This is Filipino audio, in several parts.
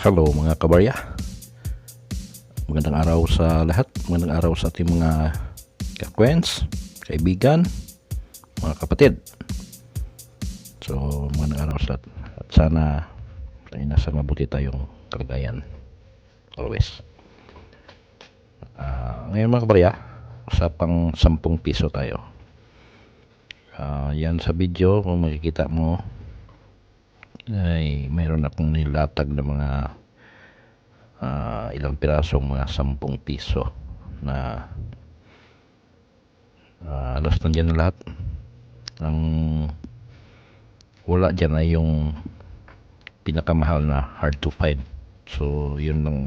Hello mga kabarya. Magandang araw sa lahat. Magandang araw sa ating mga kakwens, kaibigan, mga kapatid. So, magandang araw sa lahat. At sana ay nasa mabuti tayong kalagayan. Always. Ah, ngayon mga kabarya, usapang 10 piso tayo. Ah, yan sa video, kung makikita mo, ay mayroon akong nilatag na mga ah, ilang pirasong mga 10 piso na uh, alas nandiyan na lahat. Ang wala dyan ay yung pinakamahal na hard to find. So yun lang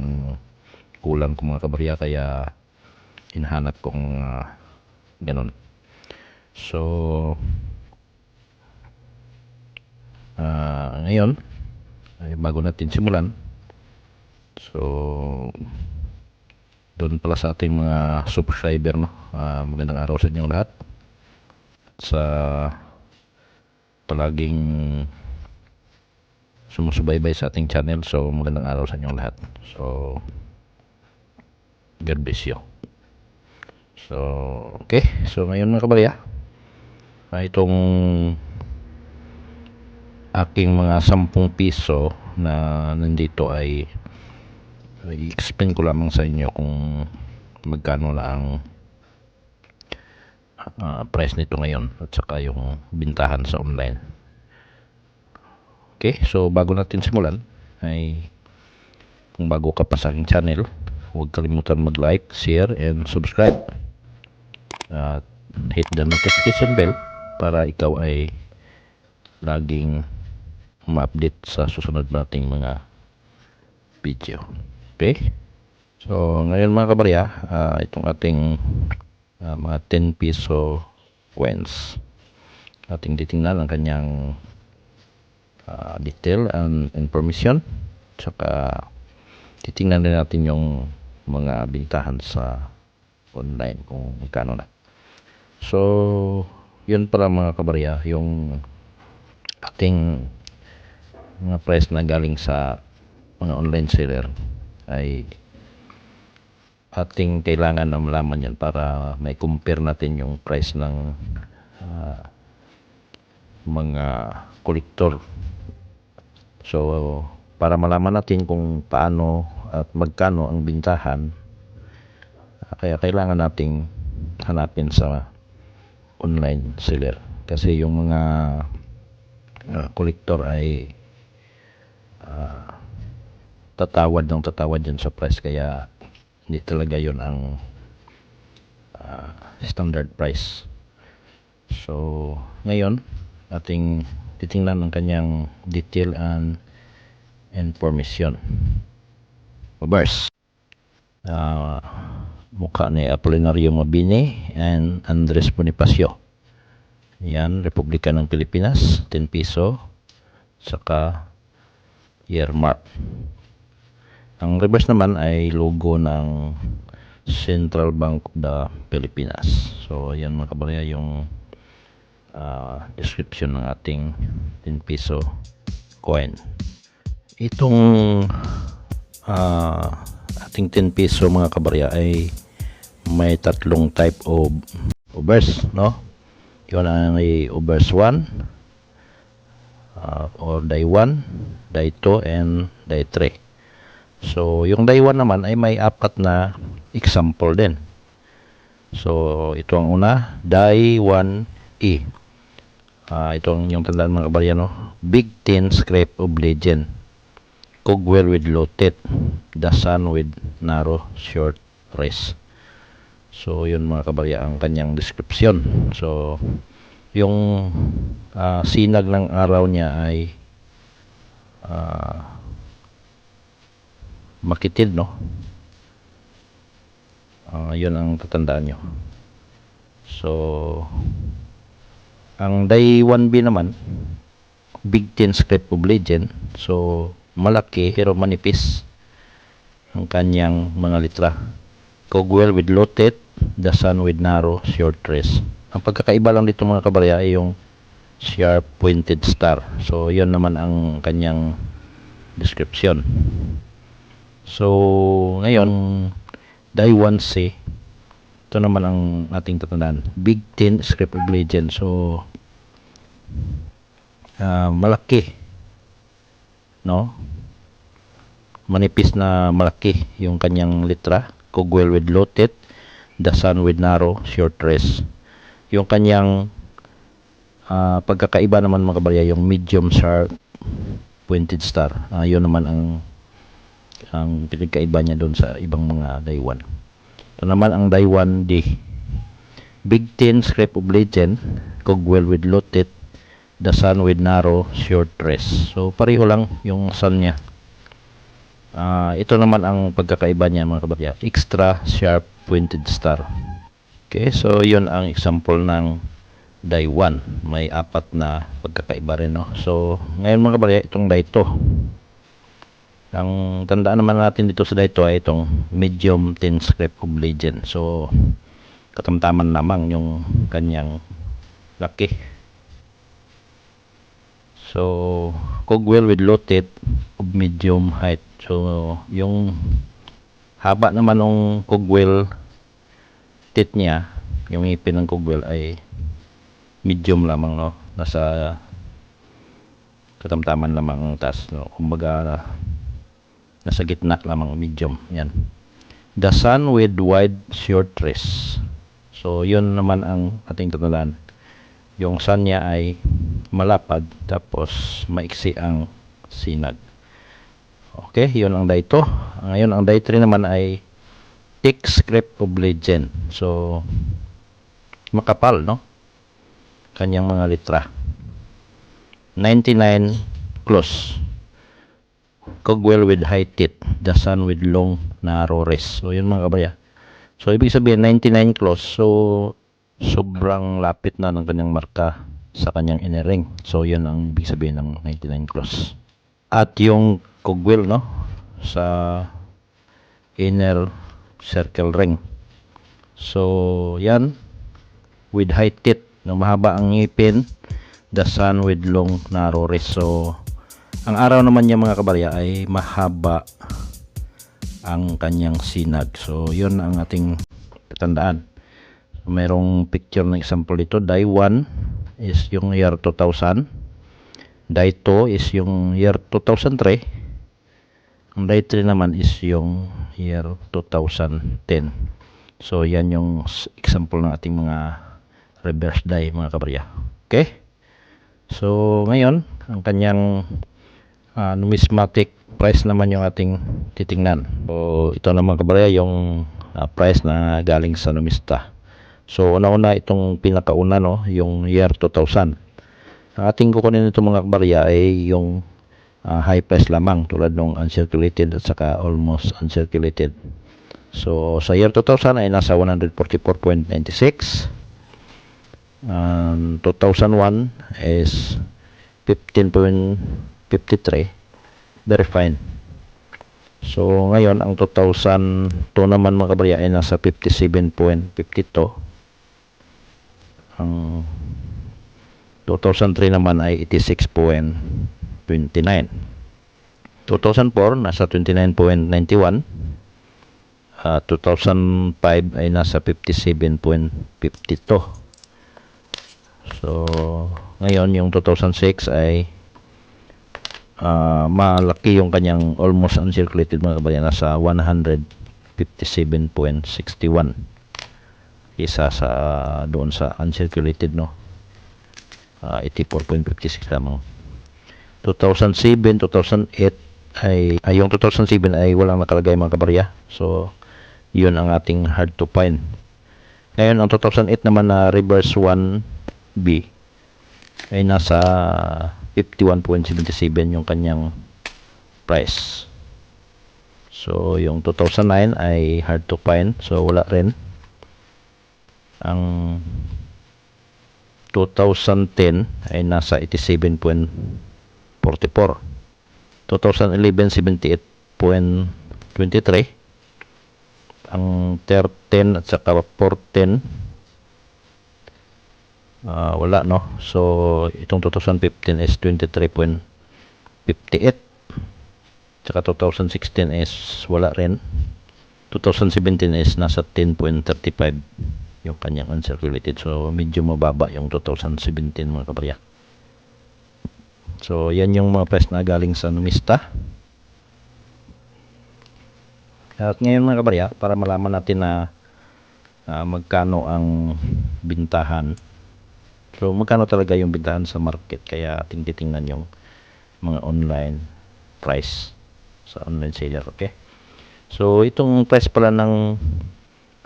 kulang ko mga kabarya kaya hinahanap kong uh, ganun. So Ah, ngayon ay bago natin simulan so doon pala sa ating mga subscriber no? Ah, magandang araw sa inyong lahat. At sa palaging sumusubaybay sa ating channel so magandang araw sa inyong lahat. So God bless you. So okay. So ngayon mga kabarya ah, itong aking mga 10 piso na nandito ay i-explain ko lamang sa inyo kung magkano na ang ah, price nito ngayon at saka yung bintahan sa online. Okay, so bago natin simulan ay kung bago ka pa sa aking channel, huwag kalimutan mag-like, share, and subscribe. At hit the notification bell para ikaw ay laging ma-update sa susunod nating mga video. Okay? So, ngayon mga kabarya, ah, itong ating ah, mga 10 piso coins. Ating titingnan ang kanyang ah, detail and information. Tsaka titingnan din natin yung mga bintahan sa online kung magkano na. So, yun pala mga kabarya, yung ating mga price na galing sa mga online seller ay ating kailangan na malaman yan para may compare natin yung price ng ah, mga kolektor. So, para malaman natin kung paano at magkano ang bintahan, ah, kaya kailangan nating hanapin sa online seller. Kasi yung mga ah, kolektor ay ah, tatawad ng tatawad dyan sa price kaya hindi talaga yon ang ah, standard price. So ngayon ating titingnan ang kanyang detail and information Bars. Ah, mukha ni Apolinario Mabini and Andres Bonifacio. Yan Republika ng Pilipinas 10 piso saka earmark. Ang reverse naman ay logo ng Central Bank of the Pilipinas. So, ayan mga kabarya yung ah, description ng ating 10 piso coin. Itong ah, ating 10 piso mga kabarya ay may tatlong type of obverse, no? Yun ay obverse 1, uh, or day 1, day 2, and day 3. So, yung 1 naman ay may apat na example din. So, ito ang una, day 1E. Ah, ito ang yung tandaan mga kabarya, no? Big Tin Scrape of Legend. Cogwell with low tit. The Sun with narrow short wrist. So, yun mga kabarya ang kanyang description. So, yung ah, sinag ng araw niya ay ah, makitid, no? Ah, yun ang tatandaan nyo. So, ang day 1B naman, Big Ten Script of Legend. So, malaki pero manipis ang kanyang mga litra. Cogwell with low the sun with narrow short wrist. Ang pagkakaiba lang dito mga kabarya ay yung sharp pointed star. So, yun naman ang kanyang description. So, ngayon, 1C, ito naman ang ating tatandaan. Big 10 script of legend. So, ah, malaki. No? Manipis na malaki yung kanyang litra. Cogwell with low teeth. The sun with narrow, short rest. Yung kanyang ah, pagkakaiba naman mga kabarya, yung medium sharp pointed star. Ah, yun naman ang ang pinagkaiba niya doon sa ibang mga Daiwan. Ito naman ang Daiwan D. Big 10 Scrape of Legend, Cogwell with low teeth, The Sun with narrow, short rest. So pareho lang yung sun niya. Ah, ito naman ang pagkakaiba niya mga kabarya. Extra sharp pointed star. Okay, so yun ang example ng 1. May apat na pagkakaiba rin, no? So, ngayon mga kabarya, itong die 2. Ang tandaan naman natin dito sa die 2 ay itong medium thin script of legend. So, katamtaman lamang yung kanyang laki. So, cogwheel with low teeth of medium height. So, yung haba naman ng cogwheel teeth niya, yung ngipin ng cogwheel ay medium lamang, no? Nasa katamtaman lamang ang taas, no? Kumbaga, nasa gitna lamang, medium. Yan. The sun with wide short wrist. So, yun naman ang ating tatandaan. Yung sun niya ay malapad, tapos maiksi ang sinag. Okay, yun ang die 2. Ngayon, ang die 3 naman ay thick script of legend. So, makapal, no? Kanyang mga litra. 99 close. Cogwell with high teeth. The sun with long, narrow wrist. So, yun mga kabaya. So, ibig sabihin, 99 close. So, sobrang lapit na ng kanyang marka sa kanyang inner ring. So, yun ang ibig sabihin ng 99 close. At yung cogwheel, no? Sa inner circle ring. So, yan. With high teeth. No, mahaba ang ngipin. The sun with long, narrow wrist. So, ang araw naman niya mga kabarya ay mahaba ang kanyang sinag. So, yun ang ating tandaan. Merong picture ng example dito. Die 1 is yung year 2000. Die 2 is yung year 2003. Ang die 3 naman is yung year 2010. So, yan yung example ng ating mga reverse die mga kabarya. Okay? So, ngayon, ang kanyang ah, numismatic price naman yung ating titingnan. So, ito naman kabarya yung ah, price na galing sa numista. So, una-una itong pinakauna, no, yung year 2000. Ang ating kukunin nito mga kabarya ay yung ah, high price lamang tulad ng uncirculated at saka almost uncirculated. So, sa year 2000 ay nasa 144.96. Um, 2001 is 15.53 very fine. So ngayon ang 2002 naman mga kabarya ay nasa 57.52 ang 2003 naman ay 86.29 2004 nasa 29.91 Ah, 2005 ay nasa 57.52 So, ngayon yung 2006 ay ah, malaki yung kanyang almost uncirculated mga kabayan. Nasa 157.61 isa sa doon sa uncirculated no? Ah, 84.56 lamang. 2007 2008 ay, ay yung 2007 ay walang nakalagay mga kabarya. So yun ang ating hard to find. Ngayon ang 2008 naman na reverse 1B ay nasa 51.77 yung kanyang price. So, yung 2009 ay hard to find. So, wala rin. Ang 2010 ay nasa 87.44. 2011, 78.23. Ang 13 at saka 410 Ah, wala no. So itong 2015 is 23.58. Tsaka 2016 is wala rin. 2017 is nasa 10.35 yung kanyang uncirculated. So, medyo mababa yung 2017 mga kabarya. So, yan yung mga price na galing sa numista. At ngayon mga kabarya, para malaman natin na ah, magkano ang bintahan. So, magkano talaga yung bintahan sa market. Kaya ating titingnan yung mga online price sa online seller. Okay? So, itong price pala ng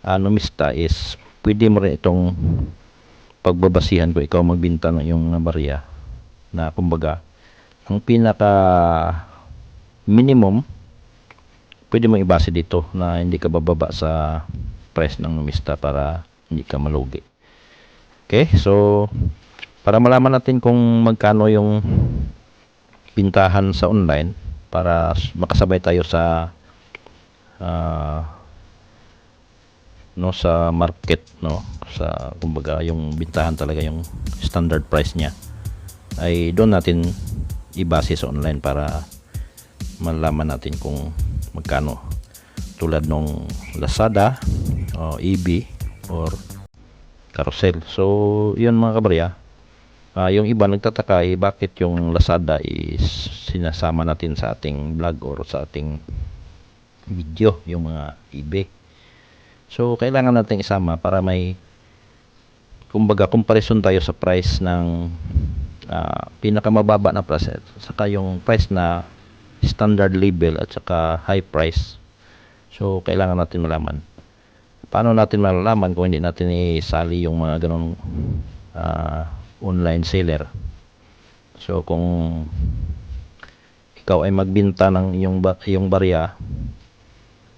ano mista is pwede mo rin itong pagbabasihan ko ikaw magbinta ng yung barya na kumbaga ang pinaka minimum pwede mo ibase dito na hindi ka bababa sa price ng numista para hindi ka malugi. Okay, so para malaman natin kung magkano yung pintahan sa online para makasabay tayo sa ah, no sa market no sa kumbaga yung bintahan talaga yung standard price niya ay doon natin ibase sa online para malaman natin kung magkano. Tulad nung Lazada o EB or Carousel so yun mga kabarya Ah, yung iba nagtataka eh, bakit yung Lazada is sinasama natin sa ating vlog or sa ating video yung mga eBay So, kailangan natin isama para may kumbaga comparison tayo sa price ng ah, pinakamababa na price saka yung price na standard label at saka high price. So, kailangan natin malaman. Paano natin malalaman kung hindi natin isali yung mga ganong ah, online seller? So, kung ikaw ay magbinta ng yung, yung barya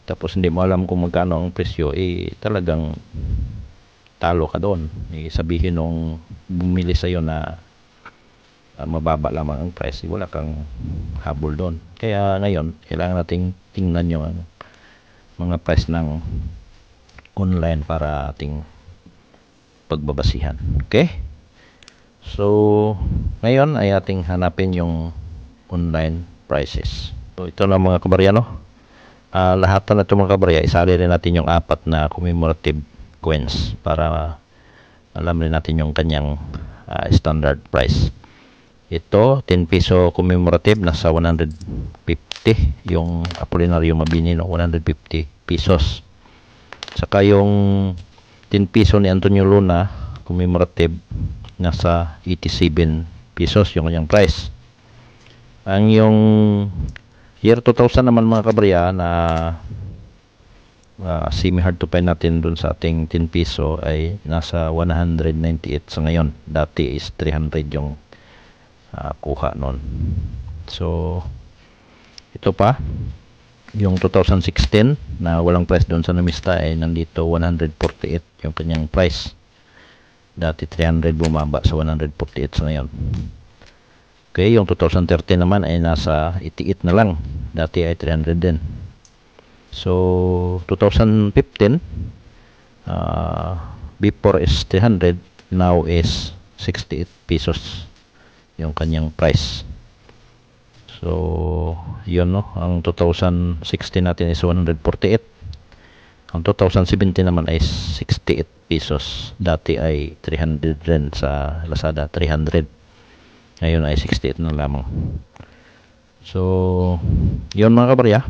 tapos hindi mo alam kung magkano ang presyo, eh talagang talo ka doon. Eh, sabihin nung bumili sa'yo na ah, mababa lamang ang price, eh, wala kang habol doon. Kaya ngayon, kailangan nating tingnan yung mga price ng online para ating pagbabasihan. Okay? So, ngayon ay ating hanapin yung online prices. So, ito na mga kabaryano ah lahat na ito mga kabarya, isali rin natin yung apat na commemorative coins para alam rin natin yung kanyang ah, standard price. Ito, 10 piso commemorative, nasa 150. Yung Apolinario Mabini, no, 150 pesos. Saka yung 10 piso ni Antonio Luna, commemorative, nasa 87 pesos yung kanyang price. Ang yung Year 2000 naman mga kabarya na uh, semi hard to find natin dun sa ating 10 piso ay nasa 198 sa ngayon. Dati is 300 yung uh, kuha nun. So, ito pa, yung 2016 na walang price doon sa numista ay nandito 148 yung kanyang price. Dati 300 bumaba sa 148 sa ngayon. Okay, yung 2013 naman ay nasa 88 na lang. Dati ay 300 din. So, 2015, uh, before is 300, now is 68 pesos yung kanyang price. So, yun no. Ang 2016 natin is 148. Ang 2017 naman ay 68 pesos. Dati ay 300 rin sa Lazada, 300 ngayon ay 68 na lamang. So yun mga kabarya.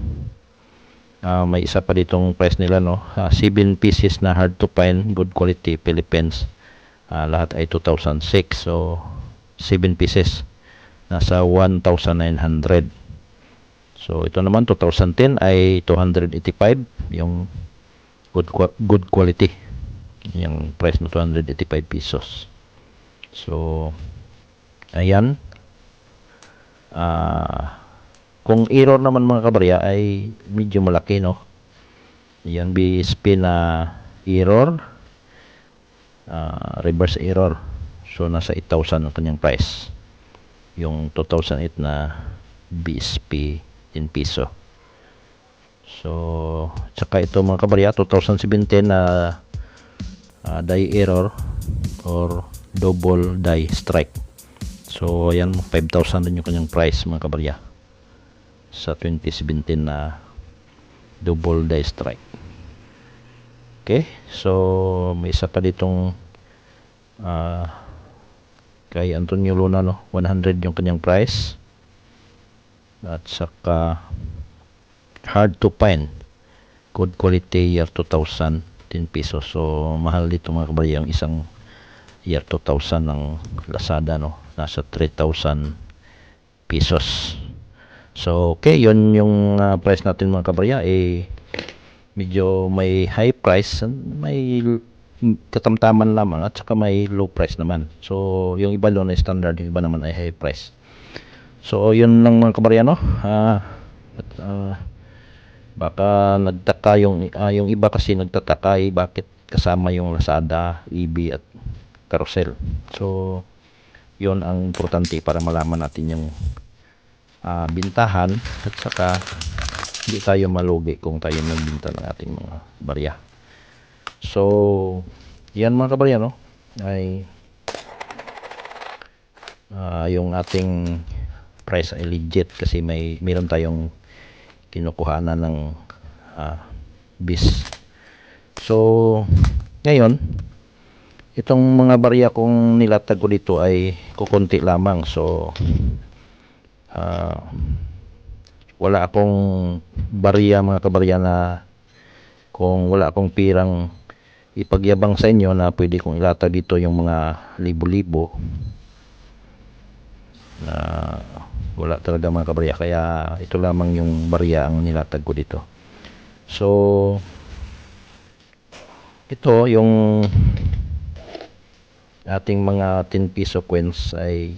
Ah, may isa pa ditong price nila no? Ah, 7 pieces na hard to find good quality Philippines. Ah, lahat ay 2006 so 7 pieces nasa 1,900 so ito naman 2010 ay 285 yung good, good quality yung price na 285 pesos so Ayan. Ah, kung error naman mga kabarya ay medyo malaki no. Yan BSP na error. Ah, reverse error. So nasa 8,000 ang kanyang price. Yung 2008 na BSP in piso. So, tsaka ito mga kabarya, 2017 na ah, die error or double die strike. So, ayan, 5,000 din yung kanyang price mga kabarya. sa 2017 na double die strike. Okay, so may isa pa ditong ah, kay Antonio Luna no, 100 yung kanyang price. At saka hard to find good quality year 2000 10 pesos. So mahal dito mga kababayan yung isang year 2000 ng Lazada no, nasa 3,000 pesos. So okay, yun yung ah, price natin mga kabarya eh medyo may high price, may katamtaman lamang at saka may low price naman. So yung iba doon ay standard, yung iba naman ay high price. So yun lang mga kabarya no. Ah, at, ah, baka nagtaka yung ah, yung iba kasi nagtataka eh, bakit kasama yung Lazada, EB at Carousel. So yun ang importante para malaman natin yung ah, bintahan at saka hindi tayo malugi kung tayo nagbinta ng ating mga barya. So, yan mga kabarya, no? Ay ah, yung ating price ay legit kasi may meron tayong kinukuhanan ng ah, bis. So, ngayon, itong mga barya kong nilatag ko dito ay kukunti lamang. So, ah, wala akong barya mga kabarya na kung wala akong pirang ipagyabang sa inyo na pwede kong ilatag dito yung mga libo-libo na wala talaga mga kabarya. Kaya ito lamang yung barya ang nilatag ko dito. So ito yung ating mga 10 piso coins ay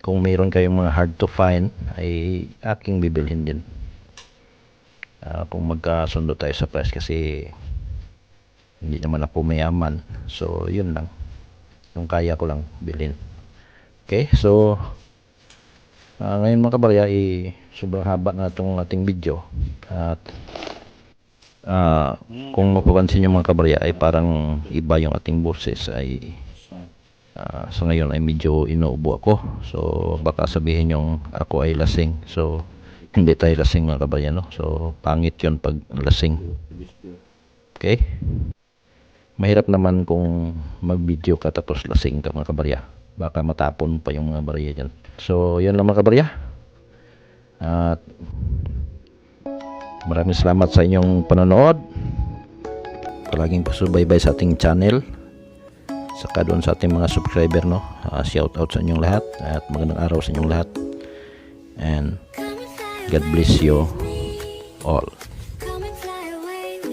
kung mayroon kayong mga hard to find ay aking bibilhin din. Ah, kung magkasundo tayo sa price kasi hindi naman ako mayaman so yun lang yung kaya ko lang bilhin okay so ah, ngayon mga kabarya eh, sobrang haba na itong ating video at ah, kung mapapansin nyo mga kabarya ay parang iba yung ating boses ay Ah, sa ngayon ay medyo inuubo ako. So baka sabihin yung ako ay lasing. So hindi tayo lasing mga kabayan, no? So pangit 'yon pag lasing. Okay? Mahirap naman kung mag-video ka tapos lasing ka mga kabarya. Baka matapon pa yung mga barya dyan. So, yun lang mga kabarya. At maraming salamat sa inyong panonood. Palaging pasubaybay sa ating channel saka doon sa ating mga subscriber no Ah, shout out sa inyong lahat at magandang araw sa inyong lahat and God bless you all